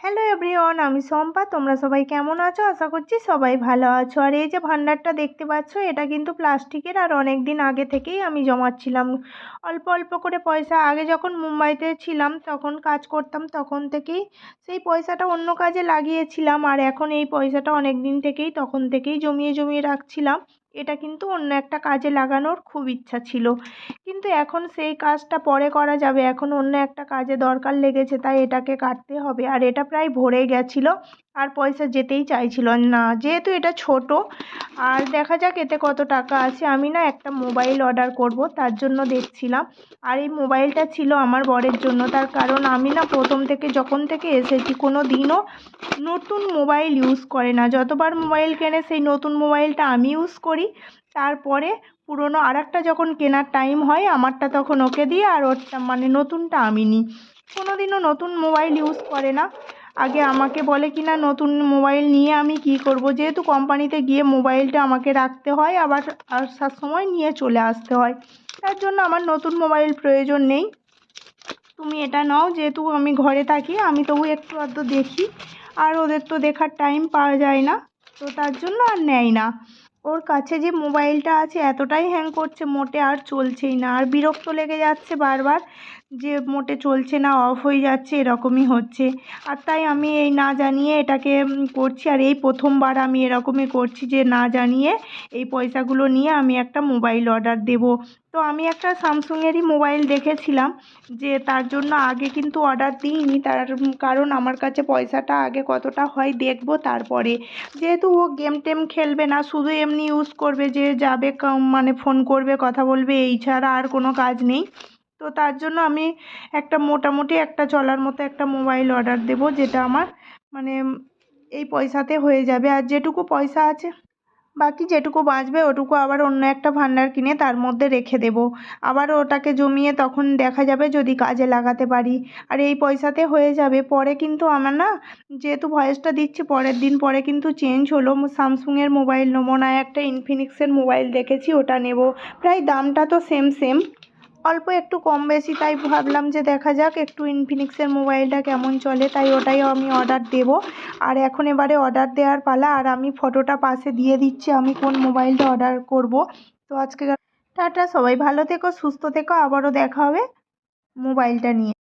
Hello everyone আমি শম্পা তোমরা সবাই কেমন আছো? আশা করছি সবাই ভালো আছো। আর এই যে ভান্ডারটা দেখতে পাচ্ছ, এটা কিন্তু প্লাস্টিকের আর অনেক দিন আগে থেকেই আমি জমাচ্ছিলাম। অল্প অল্প করে পয়সা, আগে যখন মুম্বাইতে ছিলাম, তখন কাজ করতাম, তখন থেকেই সেই পয়সাটা অন্য কাজে লাগিয়েছিলাম। আর এখন এই পয়সাটা অনেক দিন থেকেই, তখন থেকেই জমিয়ে জমিয়ে রাখছিলাম। এটা কিন্তু অন্য একটা কাজে লাগানোর খুব ইচ্ছা ছিল। কিন্তু এখন সেই কাজটা পরে করা যাবে। এখন অন্য একটা কাজে দরকার লেগেছে, তাই এটাকে কাটতে হবে। আর এটা প্রায় ভরে গেছিল। আর পয়সা যেতেই চাইছিল না। যেহেতু এটা ছোট, আর দেখা যাক এতে কত টাকা আছে। আমি না একটা মোবাইল অর্ডার করব, তার জন্য দেখছিলাম। আর এই মোবাইলটা ছিল আমার বরের জন্য। তার কারণ আমি না প্রথম থেকে, যখন থেকে এসেছি, কোনো দিনও নতুন মোবাইল ইউজ করে না। যতবার মোবাইল কেনে, সেই নতুন মোবাইলটা আমি ইউজ করি। তারপরে পুরনো আর একটা যখন কেনার টাইম হয়, আমারটা তখন ওকে দিয়ে আর ওরটা মানে নতুনটা আমি নিই। কোনো দিনও নতুন মোবাইল ইউজ করে না। আগে আমাকে বলে, কি না, নতুন মোবাইল নিয়ে আমি কী করব? যেহেতু কোম্পানিতে গিয়ে মোবাইলটা আমাকে রাখতে হয়, আবার আসার সময় নিয়ে চলে আসতে হয়। তার জন্য আমার নতুন মোবাইল প্রয়োজন নেই। তুমি এটা নাও, যেহেতু আমি ঘরে থাকি, আমি তবু একটু আধটু দেখি। আর ওদের তো দেখার টাইম পাওয়া যায় না, তো তার জন্য আর নেয় না। ওর কাছে যে মোবাইলটা আছে এতটাই হ্যাং করছে, মোটে আর চলছেই না। আর বিরক্ত লেগে যাচ্ছে বারবার যে মোটে চলছে না অফ হয়ে যাচ্ছে, এরকমই হচ্ছে। আর তাই আমি এই না জানিয়ে এটাকে করছি। আর এই প্রথমবার আমি এরকমই করছি যে না জানিয়ে এই পয়সাগুলো নিয়ে আমি একটা মোবাইল অর্ডার দেবো। তো আমি একটা স্যামসুংয়েরই মোবাইল দেখেছিলাম যে তার জন্য আগে কিন্তু অর্ডার দিইনি। তার কারণ আমার কাছে পয়সাটা আগে কতটা হয় দেখব তারপরে। যেহেতু ও গেম টেম খেলবে না, শুধু এমনি ইউজ করবে যে যাবে মানে ফোন করবে, কথা বলবে, এই ছাড়া আর কোনো কাজ নেই। তো তার জন্য আমি একটা মোটামুটি একটা চলার মতো একটা মোবাইল অর্ডার দেবো, যেটা আমার মানে এই পয়সাতে হয়ে যাবে। আর যেটুকু পয়সা আছে বাকি যেটুকু বাঁচবে, ওটুকু আবার অন্য একটা ভান্ডার কিনে তার মধ্যে রেখে দেব। আবার ওটাকে জমিয়ে তখন দেখা যাবে যদি কাজে লাগাতে পারি। আর এই পয়সাতে হয়ে যাবে। পরে কিন্তু আমার না, যেহেতু ভয়েসটা দিচ্ছি, পরের দিন পরে কিন্তু চেঞ্জ হলো। স্যামসুংয়ের মোবাইল নেব না, একটা ইনফিনিক্সের মোবাইল দেখেছি, ওটা নেব। প্রায় দামটা তো সেম সেম অল্প একটু কম বেশি, তাই ভাবলাম যে দেখা যাক একটু ইনফিনিক্সের মোবাইলটা কেমন চলে, তাই ওটাই আমি অর্ডার দেব। আর এখন এবারে অর্ডার দেওয়ার পালা, আর আমি ফটোটা পাশে দিয়ে দিচ্ছি, আমি কোন মোবাইলটা অর্ডার করব। তো আজকে টাটা, সবাই ভালো থেকো, সুস্থ থেকো, আবারও দেখা হবে মোবাইলটা নিয়ে।